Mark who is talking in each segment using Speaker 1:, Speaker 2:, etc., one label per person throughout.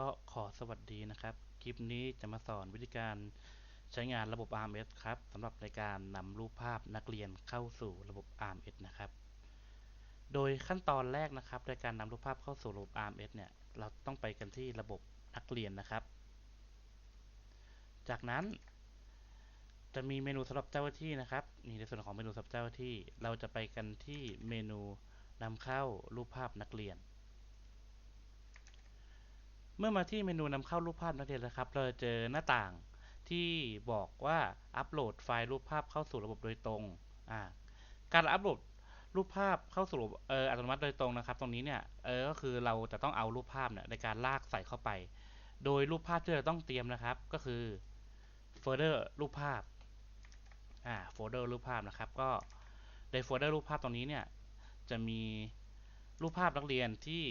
Speaker 1: ก็ขอสวัสดีนะครับ คลิปนี้จะมาสอนวิธีการใช้งานระบบ RMS ครับสำหรับในการนำรูปภาพนักเรียนเข้าสู่ระบบ RMS นะครับ โดยขั้นตอนแรกนะครับในการนำรูปภาพเข้าสู่ระบบ RMS เนี่ย เราต้องไปกันที่ระบบนักเรียนนะครับ จากนั้น จะมีเมนูสำหรับเจ้าหน้าที่นะครับนี่ในส่วนของเมนูสำหรับเจ้าหน้าที่ เราจะไปกันที่เมนูนำเข้ารูปภาพนักเรียน เมื่อมาที่เมนูนำเข้ารูปภาพนักเรียนนะครับ เราจะเจอหน้าต่างที่บอกว่าอัปโหลดไฟล์รูปภาพเข้าสู่ระบบโดยตรง การอัปโหลดรูปภาพเข้าสู่ระบบเอออัตโนมัติโดยตรงนะครับ ตรงนี้เนี่ยเออก็คือเราจะต้องเอารูปภาพเนี่ยในการลากใส่เข้าไป โดยรูปภาพที่เราต้องเตรียมนะครับ ก็คือโฟลเดอร์รูปภาพอ่าโฟลเดอร์รูปภาพนะครับ ก็ในโฟลเดอร์รูปภาพตรงนี้เนี่ยจะมีรูปภาพนักเรียนที่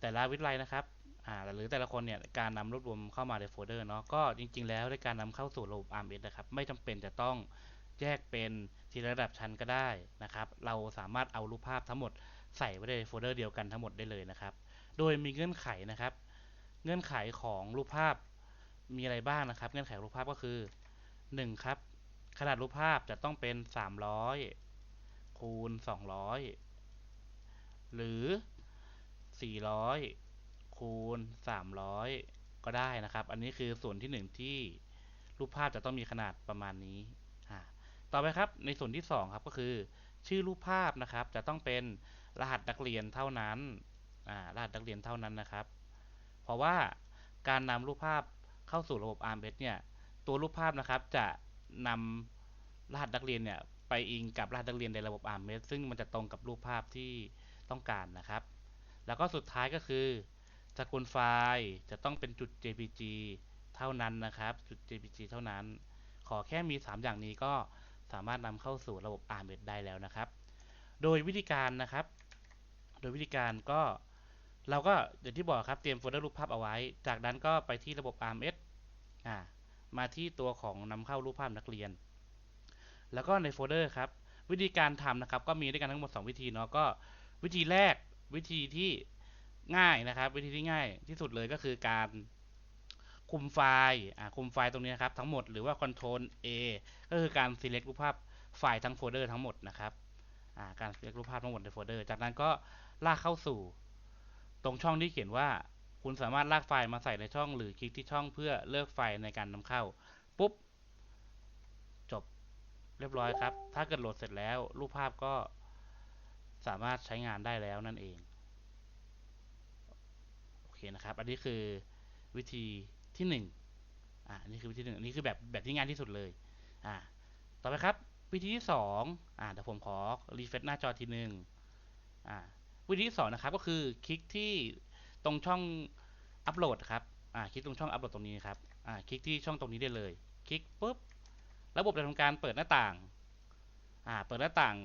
Speaker 1: แต่ละวิทยาลัยนะครับ อ่าหรือแต่ละคนเนี่ยการนำรวบรวมเข้ามาในโฟลเดอร์เนาะก็จริง ๆ แล้วในการนำเข้าสู่ระบบ RMS นะครับไม่จำเป็นจะต้องแยกเป็นทีละระดับชั้นก็ได้นะครับ เราสามารถเอารูปภาพทั้งหมดใส่ไว้ในโฟลเดอร์เดียวกันทั้งหมดได้เลยนะครับ โดยมีเงื่อนไขนะครับ เงื่อนไขของรูปภาพมีอะไรบ้างนะครับ เงื่อนไขรูปภาพก็คือ 1 ครับ ขนาดรูปภาพจะต้องเป็น 300คูณ200 หรือ 400 คูณ 300 ก็ได้นะครับ อันนี้คือส่วนที่ 1 ที่รูปภาพจะต้องมีขนาดประมาณนี้ ต่อไปครับในส่วนที่ 2 ครับก็คือ ชื่อรูปภาพนะครับ จะต้องเป็นรหัสนักเรียนเท่านั้นรหัสนักเรียนเท่านั้นนะครับ เพราะว่าการนำรูปภาพเข้าสู่ระบบ ARMS เนี่ยตัวรูปภาพนะครับจะนำรหัสนักเรียนเนี่ยไปอิงกับรหัสนักเรียนในระบบ ARMS ซึ่งมันจะตรงกับรูปภาพที่ต้องการนะครับ แล้วก็สุดท้ายก็คือ สกุลไฟล์จะต้องเป็นจุด jpg เท่านั้นนะครับ จุด jpg เท่านั้น ขอแค่มี 3 อย่างนี้ก็สามารถนำเข้าสู่ระบบ ARMS ได้แล้วนะครับ โดยวิธีการนะครับ โดยวิธีการก็เราก็อย่างที่บอกครับเตรียมโฟลเดอร์รูปภาพเอาไว้ จากนั้นก็ไปที่ระบบ ARMS อ่ามาที่ตัวของนำเข้ารูปภาพนักเรียน แล้วก็ในโฟลเดอร์ครับ วิธีการทำนะครับ ก็มีด้วยกันทั้งหมด 2 วิธีเนาะก็วิธีแรกวิธีที่ ง่ายนะครับ วิธีที่ง่ายที่สุดเลยก็คือการคุมไฟล์คุมไฟล์ตรงนี้ครับทั้งหมดหรือว่า Ctrl A ก็คือการ select รูปภาพไฟล์ทั้งโฟลเดอร์ทั้งหมดนะครับการ select รูปภาพทั้งหมดในโฟลเดอร์จากนั้นก็ลากเข้าสู่ ตรงช่องที่เขียนว่าคุณสามารถลากไฟล์มาใส่ในช่องหรือคลิกที่ช่องเพื่อเลือกไฟล์ในการนำเข้า ปุ๊บ จบเรียบร้อยครับ ถ้าเกิดโหลดเสร็จแล้ว รูปภาพก็สามารถใช้งานได้แล้วนั่นเอง เคนะครับ อันนี้คือวิธีที่1อ่านี่คือวิธีหนึ่งอันนี้คือแบบแบบที่ง่ายที่สุดเลย อ่า ต่อไปครับ วิธีที่2อ่าเดี๋ยวผมขอรีเฟรชหน้าจอทีหนึ่งอ่า วิธีที่2นะครับ ก็คือคลิกที่ตรงช่องอัปโหลดครับ อ่า คลิกตรงช่องอัปโหลดตรงนี้ครับ อ่า คลิกที่ช่องตรงนี้ได้เลย คลิกปุ๊บ ระบบจะทำการเปิดหน้าต่าง อ่า เปิดหน้าต่าง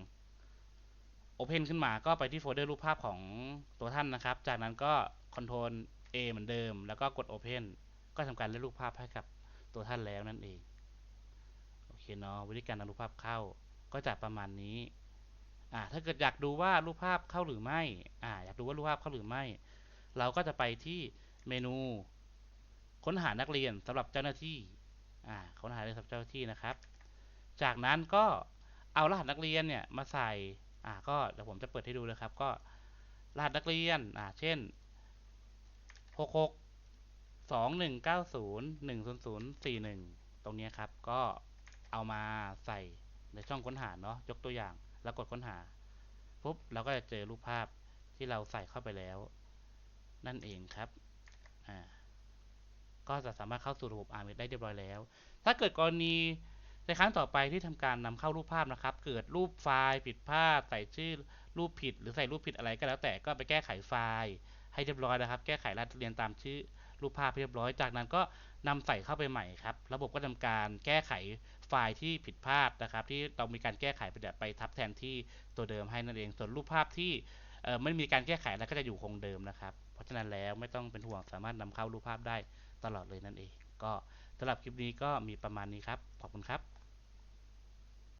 Speaker 1: โอเพนขึ้นมา ก็ไปที่โฟลเดอร์รูปภาพของตัวท่านนะครับ จากนั้นก็ Ctrl A เหมือนเดิม แล้วก็กด Open ก็ทำการเลือกรูปภาพให้กับตัวท่านแล้วนั่นเอง โอเคเนาะวิธีการนำรูปภาพเข้าก็จะประมาณนี้อ่าถ้าเกิดอยากดูว่ารูปภาพเข้าหรือไม่อ่าอยากดูว่ารูปภาพเข้าหรือไม่ เราก็จะไปที่เมนู ค้นหานักเรียนสำหรับเจ้าหน้าที่อ่าค้นหาเรียนสำหรับเจ้าหน้าที่นะครับ จากนั้นก็เอารหัสนักเรียนเนี่ยมาใส่อ่าก็เดี๋ยวผมจะเปิดให้ดูนะครับ ก็รหัสนักเรียนอ่าเช่น 66 2190 10041ตรงนี้ครับ ก็เอามาใส่ในช่องค้นหาเนาะยกตัวอย่าง แล้วกดค้นหาปุ๊บเราก็จะเจอรูปภาพที่เราใส่เข้าไปแล้ว นั่นเองครับอ่าก็จะสามารถเข้าสู่ระบบ RMS ได้เรียบร้อยแล้ว ถ้าเกิดกรณีในครั้งต่อไปที่ทำการนำเข้ารูปภาพนะครับ เกิดรูปไฟล์ผิดพลาดใส่ชื่อรูปผิด หรือใส่รูปผิดอะไรก็แล้วแต่ก็ไปแก้ไขไฟล์ ให้เรียบร้อยนะครับ แก้ไขรายละเอียดตามชื่อรูปภาพเรียบร้อย จากนั้นก็นำใส่เข้าไปใหม่ครับ ระบบก็ทำการแก้ไขไฟล์ที่ผิดพลาดนะครับ ที่ต้องมีการแก้ไขไปไปทับแทนที่ตัวเดิมให้นั่นเอง ส่วนรูปภาพที่ไม่มีการแก้ไขแล้วก็จะอยู่คงเดิมนะครับ เพราะฉะนั้นแล้วไม่ต้องเป็นห่วงสามารถนำเข้ารูปภาพได้ตลอดเลยนั่นเอง ก็สำหรับคลิปนี้ก็มีประมาณนี้ครับ ขอบคุณครับ